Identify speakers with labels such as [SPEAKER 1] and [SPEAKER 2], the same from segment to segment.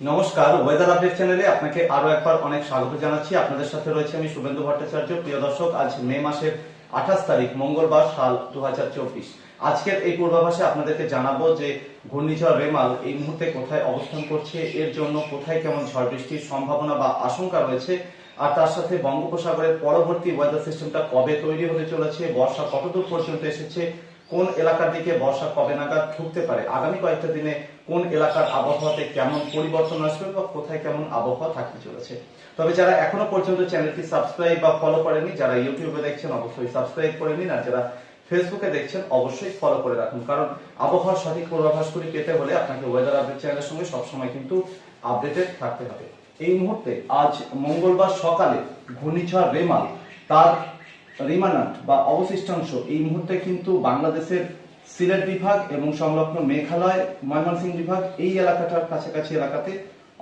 [SPEAKER 1] নমস্কার, weather update চ্যানেলে আপনাকে আরও একবার অনেক স্বাগত জানাচ্ছি। আপনাদের সাথে রয়েছে আমি শুভেন্দু ভট্টাচার্য। প্রিয় দর্শক, আজ মে মাসের আঠাশ তারিখ, মঙ্গলবার, সাল দু আজকের এই পূর্বাভাসে আপনাদেরকে জানাব যে ঘূর্ণিঝড় রেমাল এই মুহূর্তে কোথায় অবস্থান করছে, এর জন্য কোথায় কেমন ঝড় বৃষ্টির সম্ভাবনা বা আশঙ্কা রয়েছে, আর তার সাথে বঙ্গোপসাগরের পরবর্তী ওয়েদার সিস্টেমটা কবে তৈরি হতে চলেছে, বর্ষা কতদূর পর্যন্ত এসেছে কোন এলাকার দিকে বর্ষা কবে নাগাদ ঢুকতে পারে? আগামী কয়েকটা দিনে কোন এলাকার আবহাওয়াতে কেমন পরিবর্তন আসবে বা কোথায় কেমন আবহাওয়া থাকতে চলেছে? তবে যারা এখনও পর্যন্ত চ্যানেলটি সাবস্ক্রাইব বা ফলো করেনি যারা ইউটিউবে দেখছেন, অবশ্যই সাবস্ক্রাইব করে নিন। আর যারা ফেসবুকে দেখছেন, অবশ্যই ফলো করে রাখুন। কারণ আবহাওয়ার সঠিক পূর্বাভাসগুলি পেতে হলে আপনাকে ওয়েদার আপডেট চ্যানেলের সঙ্গে সবসময় কিন্তু আপডেটেড থাকতে হবে। এই মুহূর্তে আজ মঙ্গলবার সকালে ঘূর্ণিঝড় রেমাল, তার রিমানান্ট বা অবশিষ্টাংশ এই মুহূর্তে কিন্তু বাংলাদেশের সিলেট বিভাগ এবং সংলগ্ন মেঘালয়, ময়মনসিংহ বিভাগ এই এলাকাটার কাছাকাছি এলাকাতে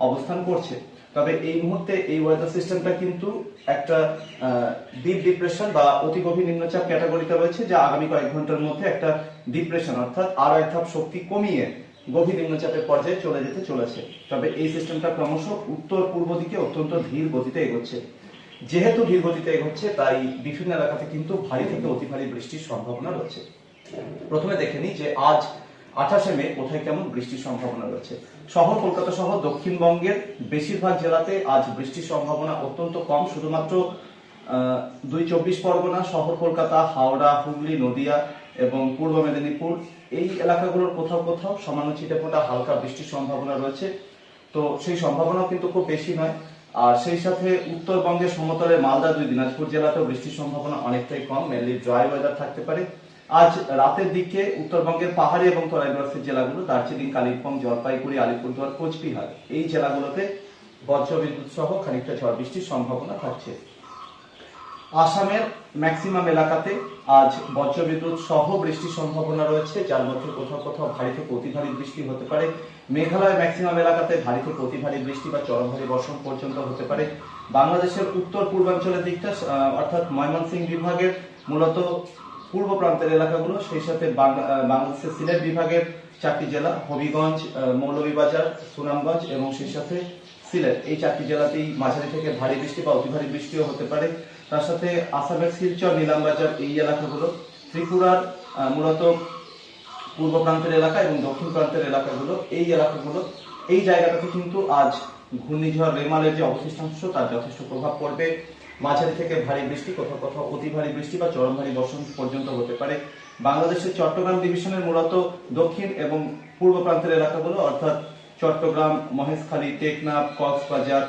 [SPEAKER 1] অবস্থান করছে। তবে এই মুহূর্তে এই ওয়েদার সিস্টেমটা কিন্তু একটা ডিপ ডিপ্রেশন বা অতি গভীর নিম্নচাপ ক্যাটাগরিতে রয়েছে, যা আগামী কয়েক ঘণ্টার মধ্যে একটা ডিপ্রেশন অর্থাৎ আরও এক ধাপ শক্তি কমিয়ে গভীর নিম্নচাপের পর্যায়ে চলে যেতে চলেছে। তবে এই সিস্টেমটা ক্রমশ উত্তর পূর্ব দিকে অত্যন্ত ধীর গতিতে এগোচ্ছে। যেহেতু ধীর গতিতে এগোচ্ছে, তাই বিভিন্ন এলাকাতে কিন্তু ভারী থেকে অতি ভারী বৃষ্টির সম্ভাবনা রয়েছে। প্রথমে দেখে নিই যে আজ আঠাশে মে, কোথায় কেমন বৃষ্টির সম্ভাবনা রয়েছে? শহর কলকাতা সহ দক্ষিণবঙ্গের বেশিরভাগ জেলাতে আজ বৃষ্টির সম্ভাবনা অত্যন্ত কম, শুধুমাত্র দুই চব্বিশ পরগনা, শহর কলকাতা, হাওড়া, হুগলি, নদিয়া এবং পূর্ব মেদিনীপুর। এই এলাকাগুলোর কোথাও কোথাও সামান্য ছিটেফোঁটা হালকা বৃষ্টির সম্ভাবনা রয়েছে। তো সেই সম্ভাবনা কিন্তু খুব বেশি নয়। আর সেই সাথে উত্তরবঙ্গের সমতলে মালদা দুই, দিনাজপুর জেলাতেও বৃষ্টির সম্ভাবনা অনেকটাই কম। মেনলি ড্রাই ওয়েদার থাকতে পারে। আজ রাতের দিকে উত্তরবঙ্গের পাহাড়ি এবং তরাইগ্রাসের জেলাগুলো দার্জিলিং, কালিম্পং, জলপাইগুড়ি, আলিপুরদুয়ার, কোচবিহার এই জেলাগুলোতে বজ্রবিদ্যুৎ সহ খানিকটা ঝড় বৃষ্টির সম্ভাবনা থাকছে। আসামের ম্যাক্সিমাম এলাকাতে আজ বজ্রবিদ্যুৎ সহ বৃষ্টির সম্ভাবনা রয়েছে, যার মধ্যে কোথাও কোথাও ভারী থেকে অতি ভারী বৃষ্টি হতে পারে। মেঘালয় ম্যাক্সিমাম এলাকাতে ভারী থেকে অতি ভারী বৃষ্টি বা চরম ভারী বর্ষণ পর্যন্ত হতে পারে। বাংলাদেশের উত্তর পূর্বাঞ্চলের দিকটা অর্থাৎ ময়মনসিংহ বিভাগের মূলত পূর্ব প্রান্তের এলাকাগুলো, সেই সাথে বাংলা- বাংলাদেশের সিলেট বিভাগের চারটি জেলা, হবিগঞ্জ মৌলভীবাজার, সুনামগঞ্জ এবং সেই সাথে সিলেট। এই চারটি জেলাতেই মাঝারি থেকে ভারী বৃষ্টি বা অতি ভারী বৃষ্টিও হতে পারে। তার সাথে আসামের শিলচর, নিলামবাজার এই এলাকাগুলো, ত্রিপুরার মূলত পূর্ব প্রান্তের এলাকা এবং দক্ষিণ প্রান্তের এলাকাগুলো, এই এলাকাগুলো, এই জায়গাটাতে কিন্তু আজ ঘূর্ণিঝড়, রেমালের যে অবশিষ্টাংশ, তার যথেষ্ট প্রভাব পড়বে। মাঝারি থেকে ভারী বৃষ্টি, কোথাও কোথাও অতি ভারী বৃষ্টি বা চরম ভারী বর্ষণ পর্যন্ত হতে পারে। বাংলাদেশের চট্টগ্রাম ডিভিশনের মূলত দক্ষিণ এবং পূর্ব প্রান্তের এলাকাগুলো, অর্থাৎ চট্টগ্রাম, মহেশখালী, টেকনাফ, কক্সবাজার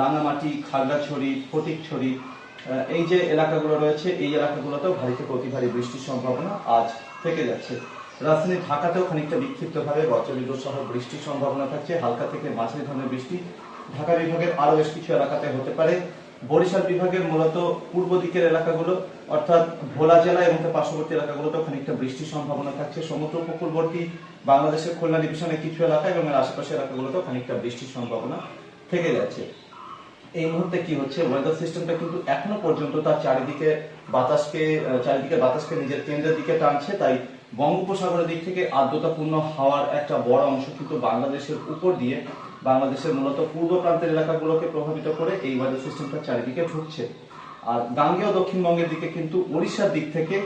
[SPEAKER 1] রাঙামাটি, খাগড়াছড়ি, ফটিকছড়ি এই যে এলাকাগুলো রয়েছে, এই এলাকাগুলোতেও ভারী থেকে অতি ভারী বৃষ্টির সম্ভাবনা আজ থেকে যাচ্ছে। রাজধানী ঢাকাতেও খানিকটা বিক্ষিপ্তভাবে বজ্রবিদ্যুৎ সহ বৃষ্টির সম্ভাবনা থাকছে। হালকা থেকে মাঝারি ধরনের বৃষ্টি ঢাকা বিভাগের আরও বেশ কিছু এলাকাতে হতে পারে। বরিশাল বিভাগের মূলত পূর্ব দিকের এলাকাগুলো, অর্থাৎ ভোলা জেলা এবং তার পার্শ্ববর্তী এলাকাগুলোতেও খানিকটা বৃষ্টির সম্ভাবনা থাকছে। সমুদ্র উপকূলবর্তী বাংলাদেশের খুলনা ডিভিশনের কিছু এলাকা এবং আশেপাশের এলাকাগুলোতেও খানিকটা বৃষ্টির সম্ভাবনা থেকে যাচ্ছে। এই মুহূর্তে কি হচ্ছে? ওয়েদার সিস্টেমটা কিন্তু এখনও পর্যন্ত তার চারিদিকে বাতাসকে চারিদিকে বাতাসকে নিজের কেন্দ্রের দিকে টানছে। তাই বঙ্গোপসাগরের দিক থেকে আর্দ্রতাপূর্ণ হাওয়ার একটা বড় অংশ কিন্তু বাংলাদেশের উপর দিয়ে বাংলাদেশের মূলত পূর্ব প্রান্তের এলাকাগুলোকে প্রভাবিত করে এই ওয়েদার সিস্টেমটা চারিদিকে ঢুকছে। আর গাঙ্গেয় দক্ষিণবঙ্গের দিকে কিন্তু উড়িষ্যার দিক থেকে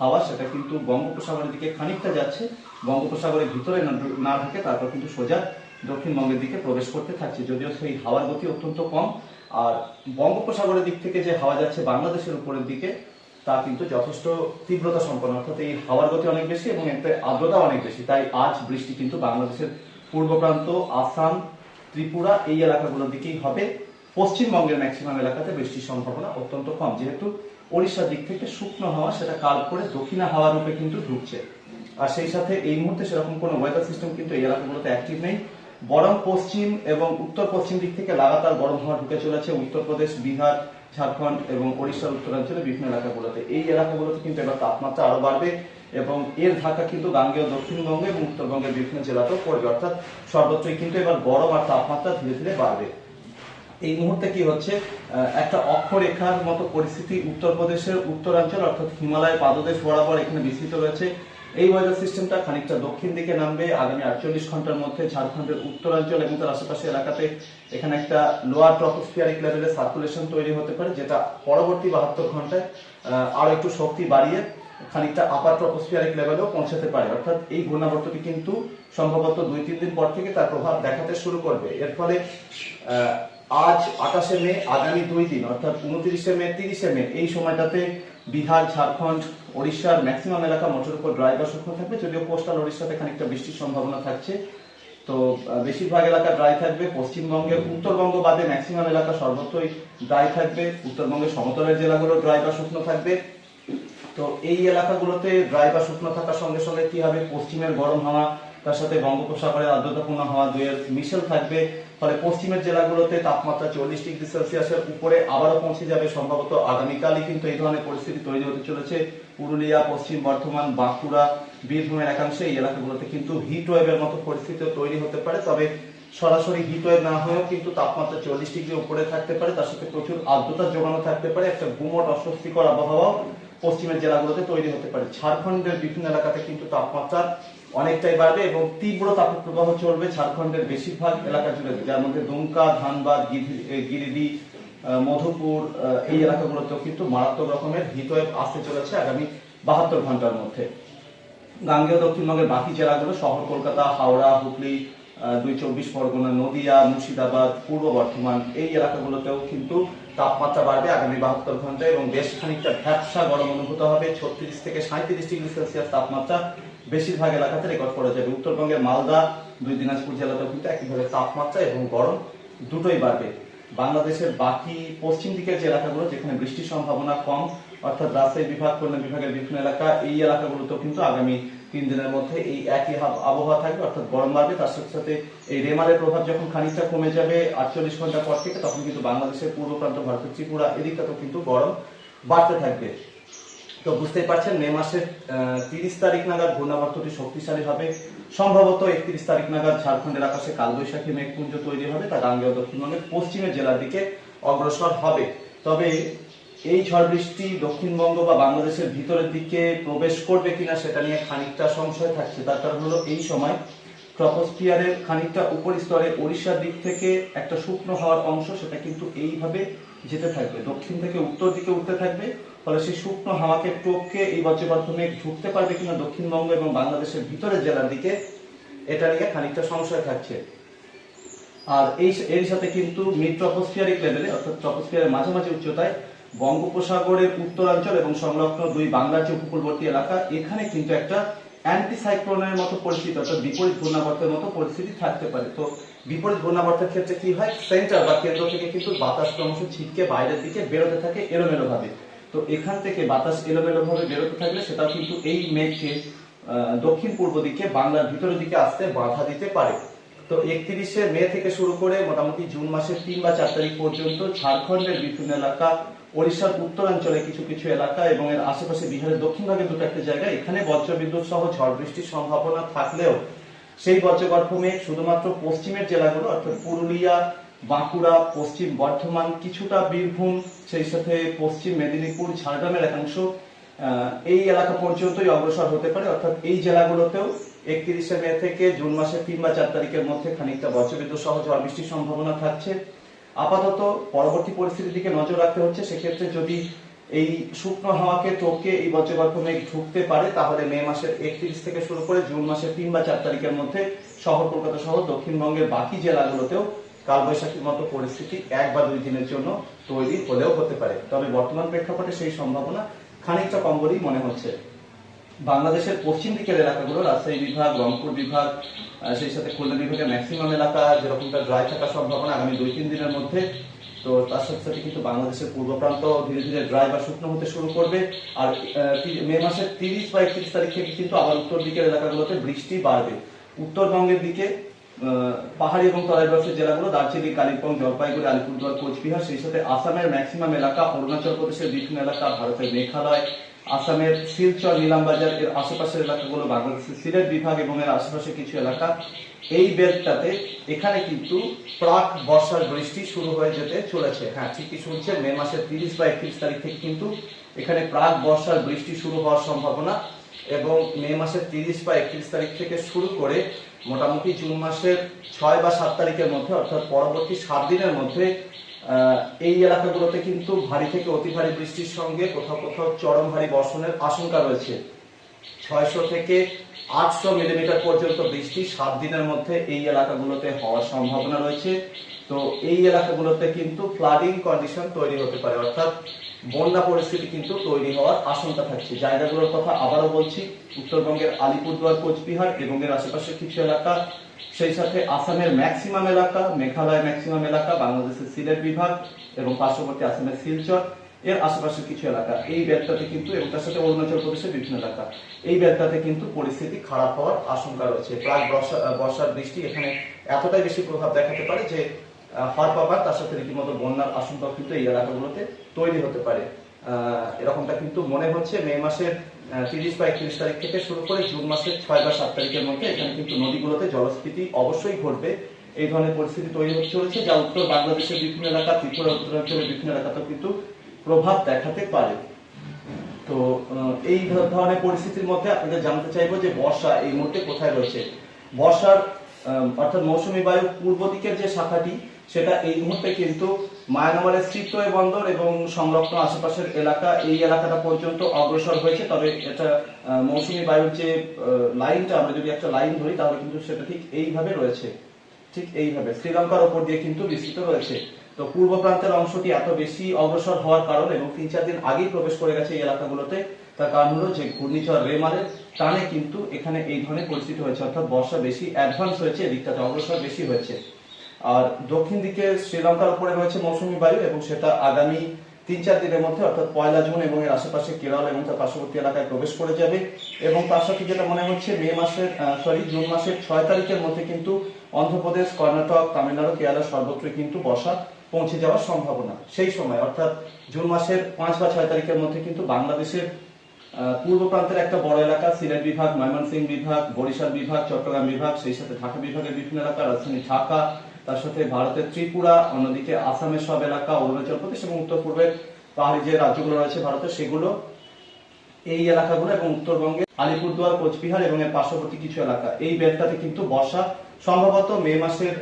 [SPEAKER 1] হাওয়া, সেটা কিন্তু বঙ্গোপসাগরের দিকে খানিকটা যাচ্ছে। বঙ্গোপসাগরের ভিতরে না ঢুকে তারপর কিন্তু সোজা দক্ষিণবঙ্গের দিকে প্রবেশ করতে থাকছে। যদিও সেই হাওয়ার গতি অত্যন্ত কম, আর বঙ্গোপসাগরের দিক থেকে যে হাওয়া যাচ্ছে বাংলাদেশের উপরের দিকে, তা কিন্তু যথেষ্ট তীব্রতা সম্পন্ন। অর্থাৎ এই হাওয়ার গতি অনেক বেশি এবং এতে আর্দ্রতা অনেক বেশি। তাই আজ বৃষ্টি কিন্তু বাংলাদেশের পূর্ব প্রান্ত, আসাম, ত্রিপুরা এই এলাকাগুলোর দিকেই হবে। পশ্চিমবঙ্গের ম্যাক্সিমাম এলাকাতে বৃষ্টির সম্ভাবনা অত্যন্ত কম। যেহেতু ওড়িশার দিক থেকে শুকনো হাওয়া, সেটা কাল করে দক্ষিণা হাওয়া রূপে কিন্তু ঢুকছে। আর সেই সাথে এই মুহূর্তে সেরকম কোনো ওয়েদার সিস্টেম কিন্তু এই এলাকাগুলোতে অ্যাক্টিভ নেই। বরং পশ্চিম এবং উত্তর পশ্চিম দিক থেকে লাগাতার গরম হাওয়া ঢুকে চলেছে। উত্তরপ্রদেশ বিহার, ঝাড়খণ্ড এবং ওড়িশার উত্তরাঞ্চলে বিভিন্ন এলাকাগুলোতে। এই এলাকাগুলোতে কিন্তু এবার তাপমাত্রা আরও বাড়বে এবং এর ধাক্কা কিন্তু গাঙ্গেয়, দক্ষিণবঙ্গ এবং উত্তরবঙ্গের বিভিন্ন জেলাতেও পড়বে। অর্থাৎ সর্বত্রই কিন্তু এবার গরম আর তাপমাত্রা ধীরে ধীরে বাড়বে। এই মুহূর্তে কি হচ্ছে? একটা অক্ষরেখার মতো পরিস্থিতি উত্তরপ্রদেশের উত্তরাঞ্চল অর্থাৎ হিমালয় পাদদেশ বরাবর এখানে বিস্তৃত রয়েছে। এই ওয়েদার সিস্টেমটা খানিকটা দক্ষিণ দিকে নামবে। আগামী আটচল্লিশ ঘণ্টার মধ্যে ঝাড়খণ্ডের উত্তরাঞ্চল এবং তার আশেপাশে এলাকাতে এখানে একটা লোয়ার ট্রপোস্ফিয়ারিক লেভেলের সার্কুলেশন তৈরি হতে পারে যেটা পরবর্তী বাহাত্তর ঘন্টায় আহ, আরও একটু শক্তি বাড়িয়ে খানিকটা আপার ট্রপোস্ফিয়ারিক লেভেলেও পৌঁছাতে পারে। অর্থাৎ এই ঘূর্ণাবর্তটি কিন্তু সম্ভবত দুই তিন দিন পর থেকে তার প্রভাব দেখাতে শুরু করবে। এর ফলে আজ আঠাশে মে, আগামী দুই দিন, অর্থাৎ উনত্রিশে মে, তিরিশে মে, এই সময়টাতে বিহার, ঝাড়খণ্ড, ওড়িশার ম্যাক্সিমাম এলাকা মোটের উপর ড্রাই বা শুকনো থাকবে, যদিও কোস্টাল ওড়িশাতে খানিকটা বৃষ্টির সম্ভাবনা থাকছে। তো বেশিরভাগ এলাকা ড্রাই থাকবে পশ্চিমবঙ্গের উত্তরবঙ্গ বাদে ম্যাক্সিমাম এলাকা সর্বত্রই ড্রাই থাকবে, উত্তরবঙ্গের সমতলের জেলাগুলো ড্রাই বা শুকনো থাকবে। তো, এই এলাকাগুলোতে ড্রাই বা শুকনো থাকার সঙ্গে সঙ্গে কি হবে? পশ্চিমের গরম হাওয়া তার সাথে বঙ্গোপসাগরের আর্দ্রতাপূর্ণ হাওয়া দুয়ের মিশেল থাকবে। ফলে পশ্চিমের জেলাগুলোতে তাপমাত্রা চল্লিশ ডিগ্রি সেলসিয়াসের উপরে আবারও পৌঁছে যাবে। সম্ভবত আগামীকালই কিন্তু এই ধরনের পরিস্থিতি তৈরি হতে চলেছে। পুরুলিয়া, পশ্চিম বর্ধমান, বাঁকুড়া, বীরভূমের একাংশে এই এলাকাগুলোতে কিন্তু হিট ওয়েভের মতো পরিস্থিতি তৈরি হতে পারে। তবে সরাসরি হিট ওয়েভ না হয়েও কিন্তু তাপমাত্রা চল্লিশ ডিগ্রি উপরে থাকতে পারে। তার সাথে প্রচুর আর্দ্রতা জোগানো থাকতে পারে। একটা গুমট অস্বস্তিকর আবহাওয়া পশ্চিমের জেলাগুলোতে তৈরি হতে পারে। ঝাড়খণ্ডের বিভিন্ন এলাকাতে কিন্তু তাপমাত্রা অনেকটাই বাড়বে এবং তীব্র তাপপ্রবাহ চলবে ঝাড়খণ্ডের বেশিরভাগ এলাকা জুড়ে, যার মধ্যে দুমকা, ধানবাদ গিরি- গিরিডি মধুপুর এই এলাকাগুলোতেও কিন্তু মারাত্মক রকমের হিটওয়েভ আসতে চলেছে আগামী বাহাত্তর ঘণ্টার মধ্যে। গাঙ্গেয় দক্ষিণবঙ্গের বাকি জেলাগুলো, শহর কলকাতা, হাওড়া, হুগলি দুই চব্বিশ পরগনা, নদিয়া, মুর্শিদাবাদ, পূর্ব বর্ধমান, এই এলাকাগুলোতেও কিন্তু তাপমাত্রা বাড়বে আগামী বাহাত্তর ঘন্টায় এবং বেশ খানিকটা ভ্যাপসা গরম অনুভূত হবে। ছত্রিশ থেকে সাঁত্রিশ ডিগ্রি সেলসিয়াস তাপমাত্রা বেশিরভাগ এলাকাতে রেকর্ড করা যাবে উত্তরবঙ্গের মালদা, দুই দিনাজপুর জেলাতেও কিন্তু একইভাবে তাপমাত্রা এবং গরম দুটোই বাড়বে। বাংলাদেশের বাকি পশ্চিম দিকের যে এলাকাগুলো যেখানে বৃষ্টির সম্ভাবনা কম, অর্থাৎ রাজশাহী বিভাগ, খুলনা বিভাগের বিভিন্ন এলাকা, এই এলাকাগুলোতেও কিন্তু আগামী তিন দিনের মধ্যে এই একই আবহাওয়া থাকবে, অর্থাৎ গরম বাড়বে। তার সাথে সাথে এই রেমারের প্রভাব যখন খানিকটা কমে যাবে আটচল্লিশ ঘণ্টা পর থেকে, তখন কিন্তু বাংলাদেশের পূর্ব প্রান্ত, ভারতের ত্রিপুরা, এদিকটাতেও কিন্তু গরম বাড়তে থাকবে। তো বুঝতেই পারছেন, মে মাসের তিরিশ তারিখ নাগাদ ঘূর্ণাবর্তটি শক্তিশালী হবে। সম্ভবত একত্রিশ তারিখ নাগাদ ঝাড়খণ্ডের আকাশে কালবৈশাখী মেঘপুঞ্জ তৈরি হবে, তা গাঙ্গেয় দক্ষিণবঙ্গের পশ্চিমের জেলার দিকে অগ্রসর হবে। তবে এই ঝড় বৃষ্টি দক্ষিণবঙ্গ বা বাংলাদেশের ভিতরের দিকে প্রবেশ করবে কিনা সেটা নিয়ে খানিকটা সংশয় থাকছে। তার কারণ হলো এই সময় ট্রপোস্ফিয়ারের খানিকটা উপর স্তরে ওড়িশার দিক থেকে একটা শুকনো হওয়ার অংশ, সেটা কিন্তু এইভাবে যেতে থাকবে। দক্ষিণ থেকে উত্তর দিকে উঠতে থাকবে। ফলে সেই শুকনো হাওয়াকে টোপকে এই মেঘ ঢুকতে পারবে কিনা দক্ষিণবঙ্গ এবং বাংলাদেশের ভিতরের জেলার দিকে, এটা নিয়ে খানিকটা সংশয় থাকছে। আর এই এর সাথে কিন্তু মিড ট্রপোস্ফিয়ারিক লেভেলে, অর্থাৎ ট্রপোস্ফিয়ারের মাঝামাঝি উচ্চতায় বঙ্গোপসাগরের উত্তরাঞ্চল এবং সংলগ্ন দুই বাংলার যে উপকূলবর্তী এলাকা, এখানে কিন্তু একটা অ্যান্টিসাইক্লোনের মতো পরিস্থিতি, অর্থাৎ বিপরীত ঘূর্ণাবর্তের মতো পরিস্থিতি থাকতে পারে। তো বিপরীত ঘূর্ণাবর্তের ক্ষেত্রে কি হয়? সেন্টার বা কেন্দ্র থেকে কিন্তু বাতাস ক্রমশ ছিটকে বাইরের দিকে বেরোতে থাকে এলোমেলো ভাবে তো এখান থেকে বাতাস এলোমেলো ভাবে বেরোতে থাকলে সেটাও কিন্তু এই মেঘকে দক্ষিণ পূর্ব দিকে, বাংলার ভিতরের দিকে আসতে বাধা দিতে পারে। তো একত্রিশে মে থেকে শুরু করে মোটামুটি জুন মাসের তিন বা চার তারিখ পর্যন্ত ঝাড়খণ্ডের বিভিন্ন এলাকা, ওড়িশার উত্তরাঞ্চলে কিছু কিছু এলাকা এবং এর আশেপাশে বিহারের দক্ষিণ ভাগে দুটো একটা জায়গা এখানে বজ্রবিদ্যুৎ সহ ঝড় বৃষ্টির সম্ভাবনা থাকলেও সেই বজ্রগর্ভ মেঘ শুধুমাত্র পশ্চিমের জেলাগুলো, অর্থাৎ পুরুলিয়া বাঁকুড়া, পশ্চিম বর্ধমান কিছুটা বীরভূম, সেই সাথে পশ্চিম মেদিনীপুর, ঝাড়গ্রামের একাংশ এই এলাকা পর্যন্তই অগ্রসর হতে পারে। অর্থাৎ এই জেলাগুলোতেও একত্রিশে মে থেকে জুন মাসের তিন বা চার তারিখের মধ্যে খানিকটা বজ্রবিদ্যুৎ সহ ঝড় বৃষ্টির সম্ভাবনা থাকছে। আপাতত পরবর্তী পরিস্থিতির দিকে নজর রাখতে হচ্ছে। সেক্ষেত্রে যদি এই শুকনো হাওয়াকে টোকে এই বজ্রগর্ভ মেঘ ঢুকতে পারে, তাহলে মে মাসের একত্রিশ থেকে শুরু করে জুন মাসের তিন বা চার তারিখের মধ্যে শহর কলকাতা সহ দক্ষিণবঙ্গের বাকি জেলাগুলোতেও কালবৈশাখীর মতো পরিস্থিতি এক বা দুই দিনের জন্য তৈরি হলেও হতে পারে। তবে বর্তমান প্রেক্ষাপটে সেই সম্ভাবনা খানিকটা কম বলেই মনে হচ্ছে। বাংলাদেশের পশ্চিম দিকের এলাকাগুলো, রাজশাহী বিভাগ, রংপুর বিভাগ সেই সাথে খুলনা বিভাগের ম্যাক্সিমাম এলাকা যেরকমটা ড্রাই থাকার সম্ভাবনা আগামী দুই তিন দিনের মধ্যে, তো তার সাথে সাথে কিন্তু বাংলাদেশের পূর্ব প্রান্ত ধীরে ধীরে ড্রাই বা শুকনো হতে শুরু করবে। আর মে মাসের তিরিশ বা একত্রিশ তারিখ থেকে কিন্তু আবার উত্তর দিকের এলাকাগুলোতে বৃষ্টি বাড়বে। উত্তরবঙ্গের দিকে পাহাড়ি এবং তরাইবাসী জেলাগুলো, দার্জিলিং, কালিম্পং, জলপাইগুড়ি, আলিপুরদুয়ার, কোচবিহার সেই সাথে আসামের ম্যাক্সিমাম এলাকা, অরুণাচল প্রদেশের বিভিন্ন এলাকা, ভারতের মেঘালয়, আসামের শিলচর, নিলামবাজার, এর আশেপাশের এলাকাগুলো, বাংলাদেশের সিলেট বিভাগ এবং এর আশেপাশে কিছু এলাকা। এই বেল্টটাতে এখানে কিন্তু প্রাক বর্ষার বৃষ্টি শুরু হয়ে যেতে চলেছে। হ্যাঁ ঠিকই শুনছেন, মে মাসের তিরিশ বা একত্রিশ তারিখ থেকে কিন্তু এখানে প্রাক বর্ষার বৃষ্টি শুরু হওয়ার সম্ভাবনা এবং মে মাসের তিরিশ বা একত্রিশ তারিখ থেকে শুরু করে মোটামুটি জুন মাসের ছয় বা সাত তারিখের মধ্যে, অর্থাৎ পরবর্তী সাত দিনের মধ্যে এই এলাকাগুলোতে কিন্তু ভারী থেকে অতি ভারী বৃষ্টির সঙ্গে কোথাও কোথাও চরম ভারী বর্ষণের আশঙ্কা রয়েছে। ছয়শো থেকে আটশো মিলিমিটার পর্যন্ত বৃষ্টি সাত দিনের মধ্যে এই এলাকাগুলোতে হওয়ার সম্ভাবনা রয়েছে। তো এই এলাকাগুলোতে কিন্তু ফ্লাডিং কন্ডিশন তৈরি হতে পারে। অর্থাৎ বন্যা পরিস্থিতি কিন্তু তৈরি হওয়ার আশঙ্কা থাকছে। জায়গাগুলোর কথা আবারও বলছি, উত্তরবঙ্গের আলিপুরদুয়ার, কোচবিহার এবং এর আশেপাশের কিছু এলাকা, সেই সাথে আসামের ম্যাক্সিমাম এলাকা, মেঘালয় ম্যাক্সিমাম এলাকা, বাংলাদেশের সিলেট বিভাগ এবং পার্শ্ববর্তী আসামের শিলচর, এর আশেপাশের কিছু এলাকা। এই বেলটাতে কিন্তু এবং তার সাথে অরুণাচল প্রদেশের বিভিন্ন এলাকা। এই বেলটাতে কিন্তু পরিস্থিতি খারাপ হওয়ার আশঙ্কা রয়েছে। প্রাক বর্ষা বর্ষার বৃষ্টি এখানে এতটাই বেশি প্রভাব দেখাতে পারে যে আহ, হওয়ার পাবার তার সাথে রীতিমতো বন্যার আশঙ্কা কিন্তু এই এলাকাগুলোতে তৈরি হতে পারে। এরকমটা কিন্তু মনে হচ্ছে মে মাসের তিরিশ বা একত্রিশ তারিখ থেকে শুরু করে জুন মাসের ছয় বা সাত তারিখের মধ্যে এখানে কিন্তু নদীগুলোতে জলস্ফীতি অবশ্যই ঘটবে। এই ধরনের পরিস্থিতি তৈরি হতে চলেছে যা উত্তর বাংলাদেশের বিভিন্ন এলাকা ত্রিপুরা উত্তরাঞ্চলের বিভিন্ন এলাকাতেও কিন্তু প্রভাব দেখাতে পারে। তো এই ধরনের পরিস্থিতির মধ্যে আপনাদের জানতে চাইব যে বর্ষা এই মুহূর্তে কোথায় রয়েছে? বর্ষার অর্থাৎ মৌসুমী বায়ু পূর্ব দিকের যে শাখাটি সেটা এই মুহূর্তে কিন্তু মায়ানমারের স্ট্রিটওয়ে বন্দর এবং সংলগ্ন আশেপাশের এলাকা, এই এলাকাটা পর্যন্ত অগ্রসর হয়েছে। তবে এটা মৌসুমী বায়ুর যে লাইনটা, আমরা যদি একটা লাইন ধরি, তাহলে কিন্তু সেটা ঠিক এইভাবে রয়েছে। ঠিক এইভাবে। শ্রীলঙ্কার ওপর দিয়ে কিন্তু বিস্তৃত রয়েছে। তো পূর্ব প্রান্তের অংশটি এত বেশি অগ্রসর হওয়ার কারণ এবং তিন চার দিন আগেই প্রবেশ করে গেছে এই এলাকাগুলোতে তার কারণ হলো যে ঘূর্ণিঝড় রেমারের টানে কিন্তু এখানে এই ধরনের পরিস্থিতি হয়েছে। অর্থাৎ বর্ষা বেশি অ্যাডভান্স হয়েছে, এদিকটাতে অগ্রসর বেশি হয়েছে। আর দক্ষিণ দিকে শ্রীলঙ্কার উপরে রয়েছে মৌসুমী বায়ু এবং সেটা আগামী তিন চার দিনের মধ্যে, অর্থাৎ পয়লা জুন এবং এর আশেপাশে কেরল এবং তার পার্শ্ববর্তী এলাকায় প্রবেশ করে যাবে। এবং তার সাথে যেটা মনে হচ্ছে, মে মাসের সরি জুন মাসের ছয় তারিখের মধ্যে কিন্তু অন্ধ্রপ্রদেশ, কর্ণাটক, তামিলনাড়ু, কেরালা সর্বত্রই কিন্তু বর্ষা পৌঁছে যাওয়ার সম্ভাবনা। সেই সময়, অর্থাৎ জুন মাসের পাঁচ বা ছয় তারিখের মধ্যে কিন্তু বাংলাদেশের পূর্ব প্রান্তের একটা বড় এলাকা, সিলেট বিভাগ, ময়মনসিংহ বিভাগ, বরিশাল বিভাগ, চট্টগ্রাম বিভাগ, সেই সাথে ঢাকা বিভাগের বিভিন্ন এলাকা, রাজধানী ঢাকা তার সাথে ভারতের ত্রিপুরা, অন্যদিকে আসামের সব এলাকা, অরুণাচল প্রদেশ এবং উত্তর পূর্বের পাহাড়ি যে রাজ্যগুলো রয়েছে ভারতের, সেগুলো এই এলাকাগুলো এবং উত্তরবঙ্গে আলিপুরদুয়ার, কোচবিহার এবং এর পার্শ্ববর্তী কিছু এলাকা। এই বেলটাতে কিন্তু বর্ষা, সম্ভবত মে মাসের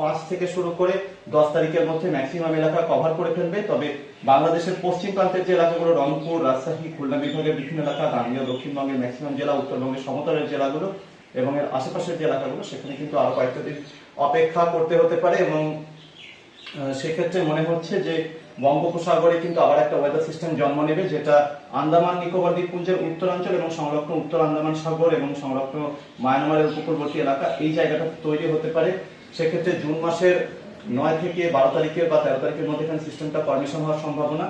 [SPEAKER 1] পাঁচ থেকে শুরু করে দশ তারিখের মধ্যে ম্যাক্সিমাম এলাকা কভার করে ফেলবে। তবে বাংলাদেশের পশ্চিম প্রান্তের যে এলাকাগুলো, রংপুর, রাজশাহী, খুলনা বিভাগের বিভিন্ন এলাকা, গাঙ্গেয়, দক্ষিণবঙ্গের ম্যাক্সিমাম জেলা, উত্তরবঙ্গের সমতলের জেলাগুলো এবং এর আশেপাশের যে এলাকাগুলো, সেখানে কিন্তু আরও কয়েকটা দিন অপেক্ষা করতে হতে পারে এবং সেক্ষেত্রে মনে হচ্ছে যে বঙ্গোপসাগরে কিন্তু আবার একটা ওয়েদার সিস্টেম জন্ম নেবে, যেটা আন্দামান, নিকোবর দ্বীপপুঞ্জের উত্তরাঞ্চল এবং সংলগ্ন উত্তর আন্দামান সাগর এবং সংলগ্ন মায়ানমারের উপকূলবর্তী এলাকা এই জায়গাটা তৈরি হতে পারে। সেক্ষেত্রে জুন মাসের নয় থেকে বারো তারিখের বা তেরো তারিখের মধ্যে এখানে সিস্টেমটা পারমিশন হওয়ার সম্ভাবনা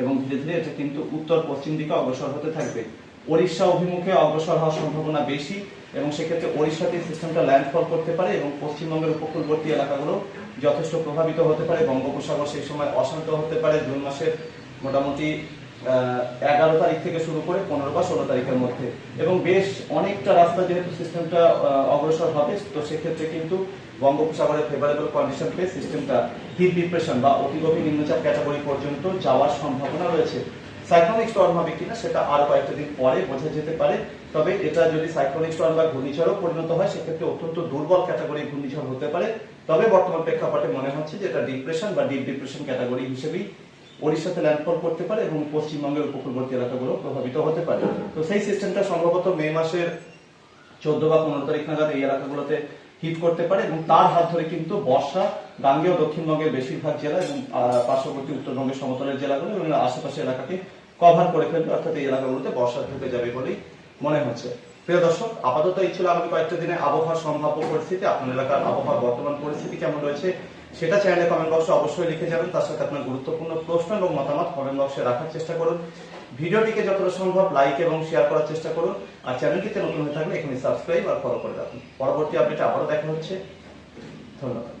[SPEAKER 1] এবং ধীরে ধীরে এটা কিন্তু উত্তর পশ্চিম দিকে অগ্রসর হতে থাকবে। ওড়িশা অভিমুখে অগ্রসর হওয়ার সম্ভাবনা বেশি এবং সেক্ষেত্রে ওড়িশাতে সিস্টেমটা ল্যান্ডফল করতে পারে এবং পশ্চিমবঙ্গের উপকূলবর্তী এলাকাগুলো যথেষ্ট প্রভাবিত হতে পারে। বঙ্গোপসাগর সেই সময় অশান্ত হতে পারে। জুন মাসের মোটামুটি এগারো তারিখ থেকে শুরু করে পনেরো বা ষোলো তারিখের মধ্যে। এবং বেশ অনেকটা রাস্তা যেহেতু সিস্টেমটা অগ্রসর হবে, তো সেক্ষেত্রে কিন্তু বঙ্গোপসাগরের ফেভারেবল কন্ডিশন পেয়ে সিস্টেমটা ডিপ ডিপ্রেশন বা অতি গভীর নিম্নচাপ ক্যাটাগরি পর্যন্ত যাওয়ার সম্ভাবনা রয়েছে। সাইক্লোনিক স্টর্ম হবে কিনা সেটা আর কয়েকটা দিন পরে বোঝা যেতে পারে। তবে এটা যদি সাইক্লোনিক স্টর্ম বা ঘূর্ণিঝড়ও পরিণত হয়, সেক্ষেত্রে অত্যন্ত দুর্বল ক্যাটাগরি ঘূর্ণিঝড় হতে পারে। তবে বর্তমান প্রেক্ষাপটে মনে হচ্ছে যে এটা ডিপ্রেশন বা ডিপ ডিপ্রেশন ক্যাটাগরি হিসেবেই ওড়িশাতে ল্যান্ডফল করতে পারে এবং পশ্চিমবঙ্গের উপকূলবর্তী এলাকাগুলো প্রভাবিত হতে পারে। তো সেই সিস্টেমটা সম্ভবত মে মাসের চোদ্দ বা পনেরো তারিখ নাগাদ এই এলাকাগুলোতে হিট করতে পারে এবং তার হাত ধরে কিন্তু বর্ষা গাঙ্গেয় দক্ষিণবঙ্গের বেশিরভাগ জেলা এবং পার্শ্ববর্তী উত্তরবঙ্গের সমতলের জেলাগুলো এবং আশেপাশের এলাকাকে কভার করে ফেলবে, অর্থাৎ এই এলাকাগুলোতে বর্ষা ঢুকে যাবে বলেই মনে হচ্ছে। প্রিয় দর্শক, আপাতত এই ছিল আগামী কয়েকটা দিনে আবহাওয়ার সম্ভাব্য পরিস্থিতি, আপনার এলাকার আবহাওয়ার বর্তমান পরিস্থিতি কেমন রয়েছে সেটা চ্যানেলে কমেন্ট বক্সে অবশ্যই লিখে যাবেন। তার সাথে আপনার গুরুত্বপূর্ণ প্রশ্ন এবং মতামত কমেন্ট বক্সে রাখার চেষ্টা করুন। ভিডিওটিকে যতটা সম্ভব লাইক এবং শেয়ার করার চেষ্টা করুন। আর চ্যানেলটিতে নতুন হয়ে থাকলে এখানে সাবস্ক্রাইব আর ফলো করে রাখুন। পরবর্তী আপডেটে আবারও দেখা হচ্ছে। ধন্যবাদ।